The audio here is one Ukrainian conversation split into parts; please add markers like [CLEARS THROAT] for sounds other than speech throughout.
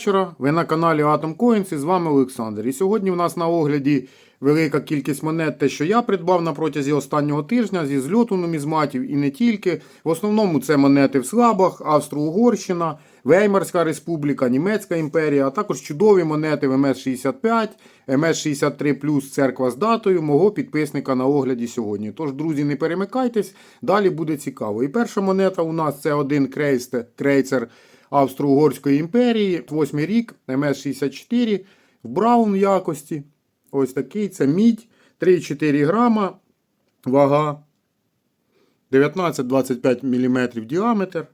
Вечора. Ви на каналі Atom Coins і з вами Олександр. І сьогодні в нас на огляді велика кількість монет, те, що я придбав на протязі останнього тижня зі зльоту нумізматів і не тільки. В основному це монети в слабах, Австро-Угорщина, Веймарська республіка, Німецька імперія, а також чудові монети в МС-65, МС-63 церква з датою мого підписника на огляді сьогодні. Тож, друзі, не перемикайтесь, далі буде цікаво. І перша монета у нас це один крейсте- крейцер Австро-Угорської імперії, 8 рік, МС-64 в браун якості. Ось такий це мідь, 3,4 грама, вага 19-25 мм діаметр.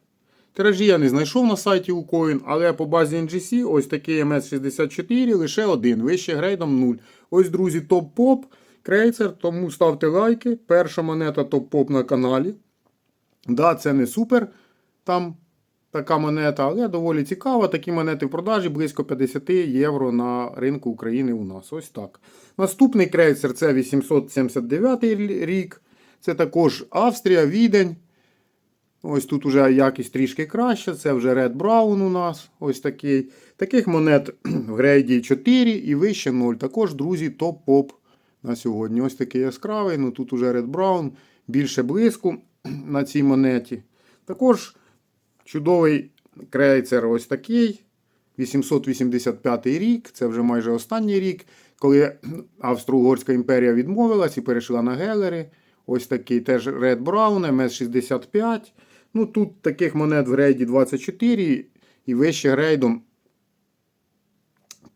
Тиражі я не знайшов на сайті Ucoin, але по базі NGC ось такий МС-64 лише один, вище грейдом 0. Ось, друзі, топ-поп, крейцер, тому ставте лайки. Перша монета топ-поп на каналі. Да, це не супер там така монета, але доволі цікава. Такі монети в продажі близько 50 євро на ринку України у нас. Ось так. Наступний крейсер це 879 рік. Це також Австрія, Відень. Ось тут уже якість трішки краща. Це вже Red Brown у нас. Ось такий. Таких монет [CLEARS THROAT] в грейді 4 і вище 0. Також, друзі, топ-поп на сьогодні. Ось такий яскравий. Ну тут уже Red Brown, більше блиску [CLEARS THROAT] на цій монеті. Також чудовий крейцер ось такий. 885 рік, це вже майже останній рік, коли Австро-Угорська імперія відмовилась і перейшла на гелери. Ось такий теж Red Brown, МС-65. Ну тут таких монет в рейді 24 і вище грейдом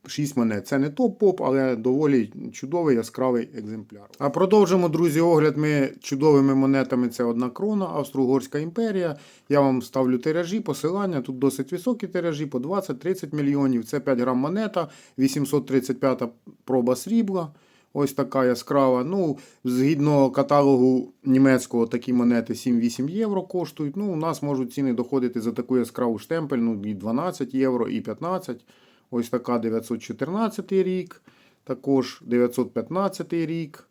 6 монет. Це не топ-поп, але доволі чудовий яскравий екземпляр. А продовжимо, друзі, огляд ми чудовими монетами. Це одна крона, Австро-Угорська імперія. Я вам ставлю тиражі, посилання. Тут досить високі тиражі, по 20-30 мільйонів. Це 5 грам монета, 835 проба срібла. Ось така яскрава. Ну, згідно каталогу німецького, такі монети 7-8 євро коштують. Ну, у нас можуть ціни доходити за таку яскраву штемпель, ну, і 12 євро, і 15. Ось така 914 рік. Також 915 рік.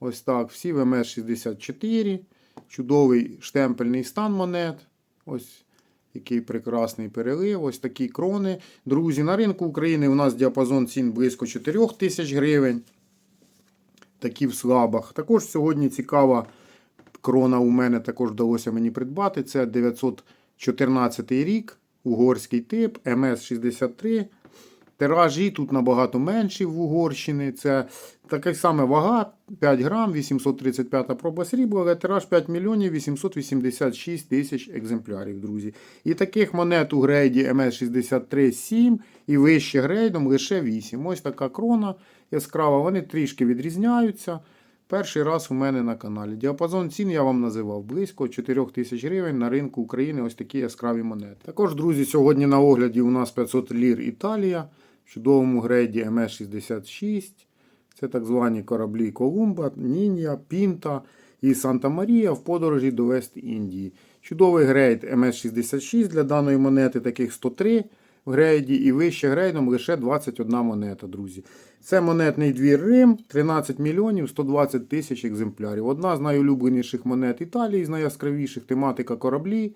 Ось так. Всі в МС-64. Чудовий штемпельний стан монет. Ось який прекрасний перелив. Ось такі крони. Друзі, на ринку України у нас діапазон цін близько 4 тисяч гривень. Такі в слабах. Також сьогодні цікава крона у мене також вдалося мені придбати. Це 914 рік. Угорський тип, МС-63. Тиражі тут набагато менші в Угорщини. Це така саме вага 5 грам, 835 проба срібла, але тираж 5 мільйонів 886 тисяч екземплярів, друзі. І таких монет у грейді МС-63 7 і вище грейдом лише 8. Ось така крона яскрава. Вони трішки відрізняються. Перший раз у мене на каналі. Діапазон цін я вам називав близько 4 тисяч гривень на ринку України. Ось такі яскраві монети. Також, друзі, сьогодні на огляді у нас 500 лір Італія чудовому грейді МС-66. Це так звані кораблі Колумба, Нінія, Пінта і Санта-Марія в подорожі до Вест-Індії. Чудовий грейд МС-66 для даної монети, таких 103 в грейді і вище грейдом лише 21 монета, друзі. Це монетний двір Рим, 13 мільйонів 120 тисяч екземплярів. Одна з найулюбленіших монет Італії, з найяскравіших тематика кораблі.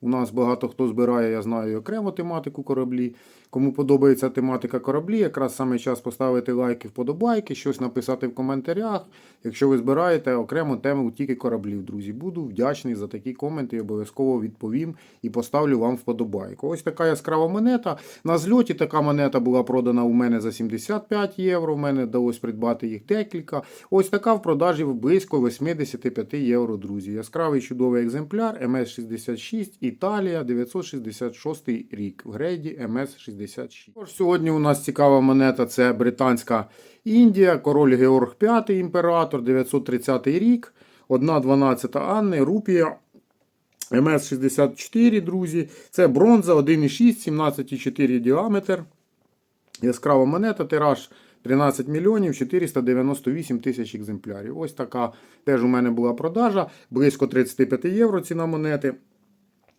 У нас багато хто збирає, я знаю, і окремо тематику кораблі. Кому подобається тематика кораблі, якраз саме час поставити лайки, вподобайки, щось написати в коментарях. Якщо ви збираєте окрему тему тільки кораблів, друзі, буду вдячний за такі коменти і обов'язково відповім і поставлю вам вподобайку. Ось така яскрава монета. На зльоті така монета була продана у мене за 75 євро. У мене вдалося придбати їх декілька. Ось така в продажі близько 85 євро, друзі. Яскравий чудовий екземпляр МС-66, Італія, 966 рік. В грейді МС-66. Також Сьогодні у нас цікава монета це британська Індія, король Георг V, імператор, 930 рік, 1,12 Анни, Рупія. МС-64, друзі. Це бронза 1,6, 17,4 діаметр. Яскрава монета, тираж 13 мільйонів 498 тисяч екземплярів. Ось така теж у мене була продажа. Близько 35 євро ціна монети.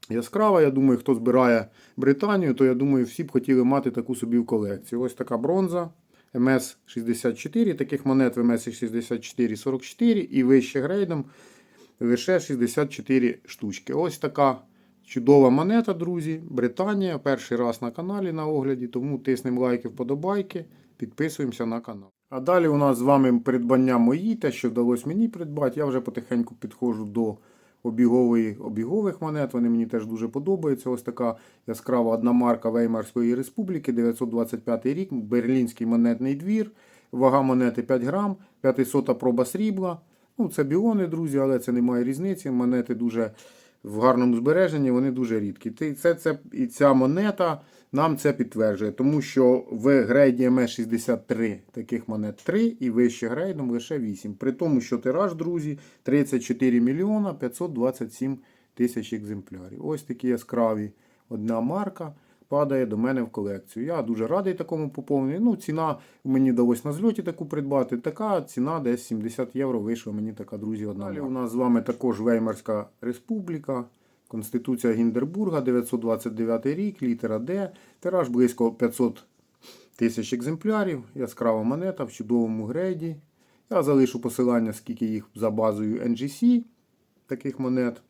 Яскрава, я думаю, хто збирає Британію, то я думаю, всі б хотіли мати таку собі в колекції. Ось така бронза. МС-64, таких монет в МС-64 44 і вище грейдом лише 64 штучки. Ось така Чудова монета, друзі. Британія. Перший раз на каналі на огляді, тому тиснемо лайки, вподобайки, підписуємося на канал. А далі у нас з вами придбання мої, те, що вдалося мені придбати. Я вже потихеньку підходжу до обігової, обігових монет. Вони мені теж дуже подобаються. Ось така яскрава одна марка Веймарської республіки, 925 рік, Берлінський монетний двір. Вага монети 5 грам, 500 проба срібла. Ну, це біони, друзі, але це немає різниці. Монети дуже в гарному збереженні, вони дуже рідкі. Це, це, і ця монета нам це підтверджує, тому що в грейді МС63 таких монет 3 і вище грейдом лише 8. При тому, що тираж, друзі, 34 мільйона 527 тисяч екземплярів. Ось такі яскраві одна марка падає до мене в колекцію. Я дуже радий такому поповненню. Ну, ціна мені вдалося на зльоті таку придбати. Така ціна десь 70 євро вийшла мені така, друзі, одна. Далі у нас з вами також Веймарська республіка. Конституція Гіндербурга, 929 рік, літера Д, тираж близько 500 тисяч екземплярів, яскрава монета в чудовому грейді. Я залишу посилання, скільки їх за базою NGC, таких монет.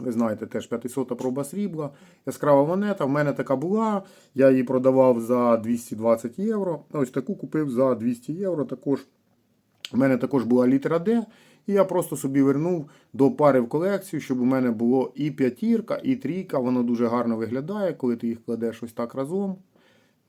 Ви знаєте, теж 500 проба срібла. Яскрава монета. В мене така була. Я її продавав за 220 євро. Ось таку купив за 200 євро. Також у мене також була літера Д. І я просто собі вернув до пари в колекцію, щоб у мене було і п'ятірка, і трійка. Воно дуже гарно виглядає, коли ти їх кладеш ось так разом.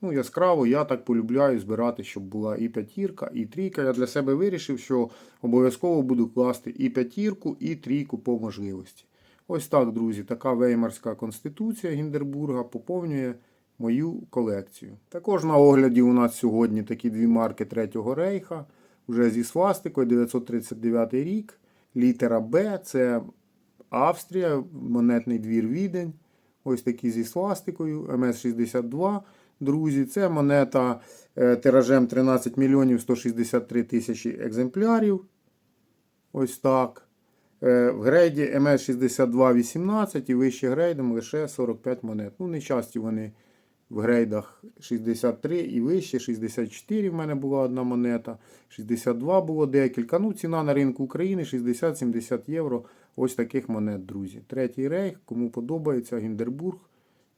Ну, яскраво, я так полюбляю збирати, щоб була і п'ятірка, і трійка. Я для себе вирішив, що обов'язково буду класти і п'ятірку, і трійку по можливості. Ось так, друзі, така веймарська конституція Гіндербурга поповнює мою колекцію. Також на огляді у нас сьогодні такі дві марки Третього рейха, вже зі свастикою 939 рік. Літера Б це Австрія, монетний двір Відень. Ось такі зі свастикою, МС-62. Друзі, це монета е, тиражем 13 мільйонів 163 тисячі екземплярів. Ось так. Е, В грейді МС-6218 і вище грейдом лише 45 монет. Ну, не часті вони в грейдах 63 і вище, 64 в мене була одна монета, 62 було декілька. Ну, ціна на ринку України 60-70 євро. Ось таких монет, друзі. Третій рейх, кому подобається, Гіндербург.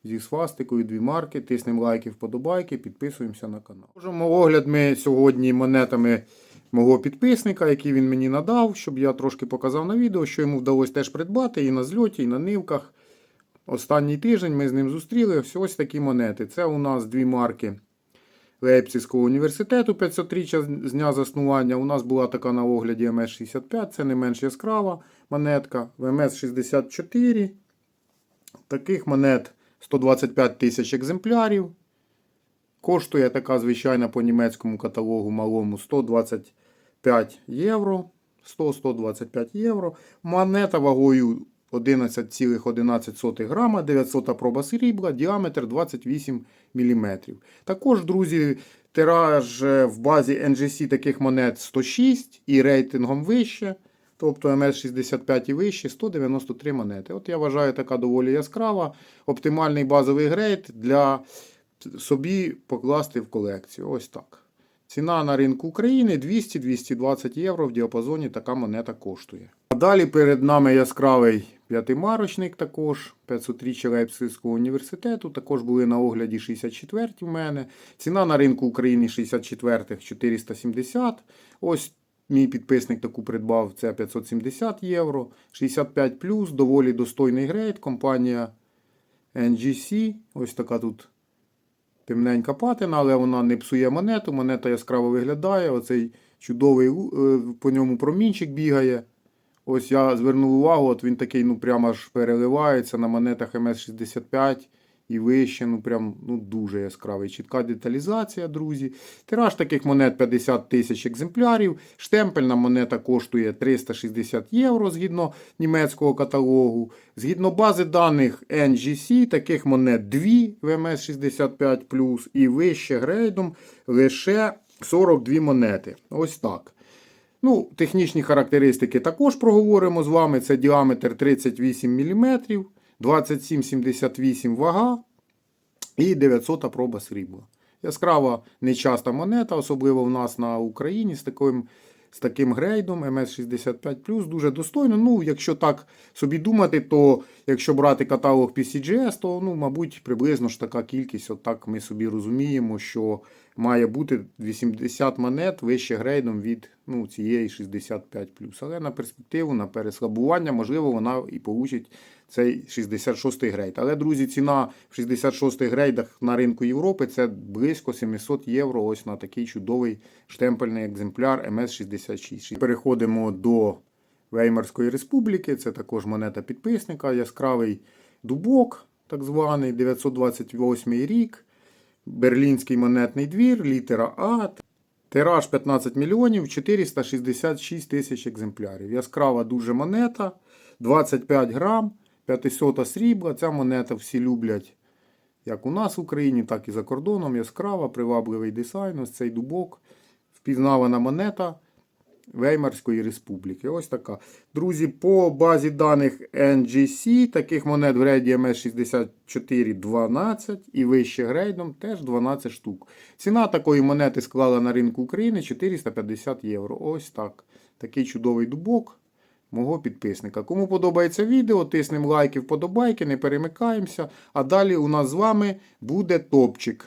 Зі свастикою дві марки, тиснемо лайки, вподобайки, підписуємося на канал. Можемо огляд ми сьогодні монетами мого підписника, який він мені надав, щоб я трошки показав на відео, що йому вдалося теж придбати і на зльоті, і на нивках. Останній тиждень ми з ним зустріли ось, ось такі монети. Це у нас дві марки Лейпцизького університету 500-річчя з дня заснування. У нас була така на огляді МС-65, це не менш яскрава монетка. В МС-64. Таких монет 125 тисяч екземплярів. Коштує така звичайна по німецькому каталогу малому 125 євро. 100-125 євро. Монета вагою 11,11 грама, 900 проба срібла, діаметр 28 мм. Також, друзі, тираж е, в базі NGC таких монет 106 і рейтингом вище. Тобто МС65 і вище 193 монети. От я вважаю, така доволі яскрава, оптимальний базовий грейд для собі покласти в колекцію. Ось так. Ціна на ринку України 200-220 євро в діапазоні така монета коштує. А далі перед нами яскравий п'ятимарочник також, 500 Лейпцизького університету. Також були на огляді 64 в мене. Ціна на ринку України 64 470. Ось мій підписник таку придбав, це 570 євро. 65 доволі достойний грейд. Компанія NGC. Ось така тут темненька патина, але вона не псує монету. Монета яскраво виглядає. Оцей чудовий е, по ньому промінчик бігає. Ось я звернув увагу, от він такий, ну прямо аж переливається на монетах МС65 і вище, ну прям ну дуже яскравий. Чітка деталізація, друзі. Тираж таких монет 50 тисяч екземплярів. Штемпельна монета коштує 360 євро згідно німецького каталогу. Згідно бази даних NGC, таких монет 2 в МС65 і вище грейдом лише 42 монети. Ось так. Ну, Технічні характеристики також проговоримо з вами. Це діаметр 38 мм, 27,78 вага і 900 проба срібла. Яскрава нечаста монета, особливо в нас на Україні з таким з таким грейдом MS65 дуже достойно. Ну, якщо так собі думати, то якщо брати каталог PCGS, то ну, мабуть приблизно ж така кількість. Отак ми собі розуміємо, що має бути 80 монет вище грейдом від ну, цієї 65 Але на перспективу, на переслабування, можливо, вона і получить цей 66-й грейд. Але, друзі, ціна в 66-х грейдах на ринку Європи це близько 700 євро. Ось на такий чудовий штемпельний екземпляр МС66. Переходимо до Веймарської республіки. Це також монета підписника, яскравий дубок, так званий 928 рік. Берлінський монетний двір, літера А. Тираж 15 мільйонів 466 тисяч екземплярів. Яскрава дуже монета, 25 грам, 500 срібла. Ця монета всі люблять як у нас в Україні, так і за кордоном. Яскрава, привабливий дизайн. Ось цей дубок. Впізнавана монета Веймарської республіки. Ось така. Друзі, по базі даних NGC таких монет в грейді MS64 12 і вище грейдом теж 12 штук. Ціна такої монети склала на ринку України 450 євро. Ось так. Такий чудовий дубок мого підписника. Кому подобається відео, тиснемо лайки, вподобайки, не перемикаємося. А далі у нас з вами буде топчик.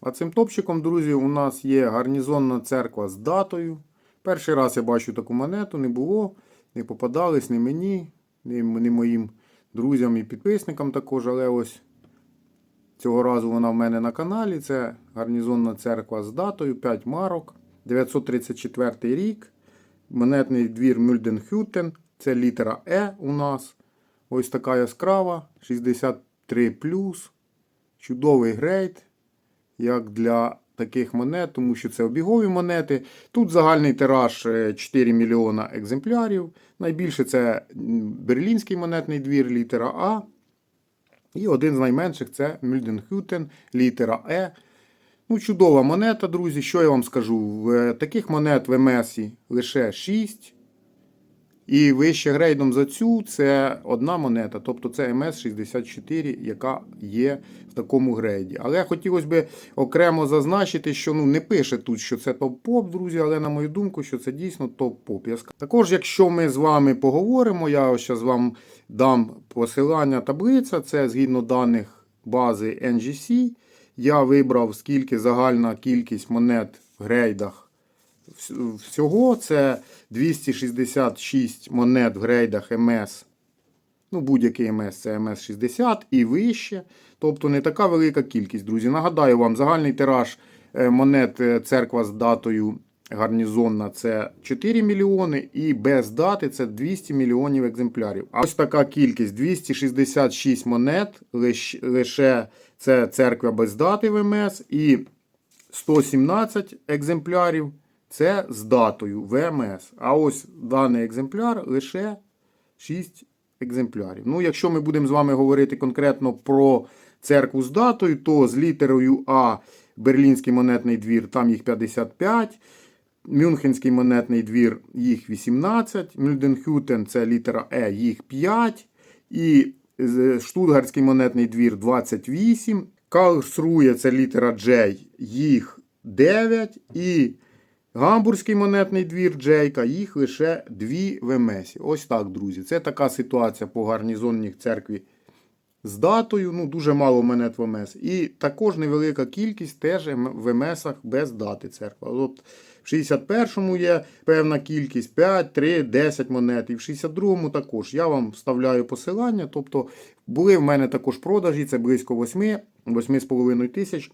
А цим топчиком, друзі, у нас є гарнізонна церква з датою. Перший раз я бачу таку монету, не було, не попадались ні мені, ні, моїм друзям і підписникам також. Але ось цього разу вона в мене на каналі. Це гарнізонна церква з датою 5 марок, 934 рік. Монетний двір Мюльденхютен. Це літера Е у нас. Ось така яскрава. 63. Чудовий грейд. Як для таких монет, тому що це обігові монети. Тут загальний тираж е, 4 мільйона екземплярів. Найбільше це берлінський монетний двір, літера А. І один з найменших це Мюльденхютен, літера Е. Ну, чудова монета, друзі. Що я вам скажу? В е, таких монет в МС лише 6. І вище грейдом за цю це одна монета, тобто це МС64, яка є в такому грейді. Але хотілося б окремо зазначити, що ну, не пише тут, що це топ-поп, друзі, але на мою думку, що це дійсно топ-поп. Я Також, якщо ми з вами поговоримо, я зараз вам дам посилання таблиця, це згідно даних бази NGC. Я вибрав, скільки загальна кількість монет в грейдах всього це 266 монет в грейдах МС. Ну, будь-який МС це МС60 і вище. Тобто не така велика кількість, друзі. Нагадаю вам, загальний тираж е, монет е, церква з датою гарнізонна це 4 мільйони, і без дати це 200 мільйонів екземплярів. А ось така кількість 266 монет, лиш- лише це церква без дати в МС, і 117 екземплярів це з датою ВМС. А ось даний екземпляр лише 6 екземплярів. Ну, якщо ми будемо з вами говорити конкретно про церкву з датою, то з літерою А Берлінський монетний двір, там їх 55. Мюнхенський монетний двір, їх 18. Мюльденхютен це літера Е, їх 5. І з- Штутгарський монетний двір 28. Калсрує, це літера J, їх 9. І Гамбурзький монетний двір Джейка, їх лише 2 в МС. Ось так, друзі. Це така ситуація по гарнізонній церкві з датою. Ну, дуже мало монет в МС. І також невелика кількість теж в МСах без дати церква. От в 61-му є певна кількість 5, 3, 10 монет. І в 62-му також. Я вам вставляю посилання. Тобто були в мене також продажі, це близько 8, 8,5 тисяч.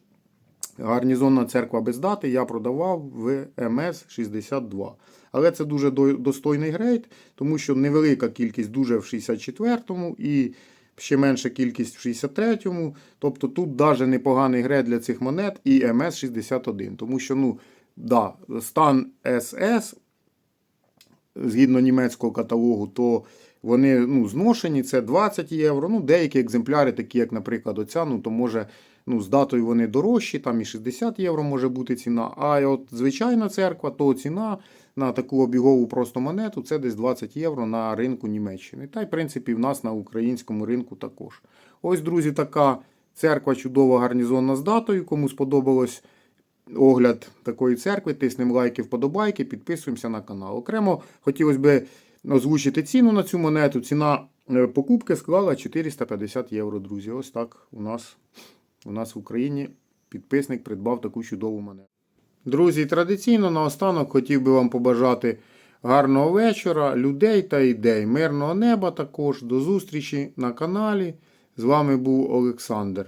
Гарнізонна церква без дати я продавав в МС-62. Але це дуже достойний грейд, тому що невелика кількість дуже в 64-му і ще менша кількість в 63-му. Тобто тут навіть непоганий грейд для цих монет і МС-61. Тому що, ну, да, стан СС згідно німецького каталогу, то вони ну, зношені, це 20 євро. Ну, деякі екземпляри, такі як, наприклад, оця, ну, то може ну, з датою вони дорожчі, там і 60 євро може бути ціна. А от звичайна церква, то ціна на таку обігову просто монету це десь 20 євро на ринку Німеччини. Та й, в принципі, в нас на українському ринку також. Ось, друзі, така церква чудова гарнізонна з датою. Кому сподобалось огляд такої церкви, тиснемо лайки, вподобайки, підписуємося на канал. Окремо хотілося б озвучити ціну на цю монету. Ціна е, покупки склала 450 євро, друзі. Ось так у нас, у нас в Україні підписник придбав таку чудову монету. Друзі, традиційно наостанок хотів би вам побажати гарного вечора, людей та ідей, мирного неба також. До зустрічі на каналі. З вами був Олександр.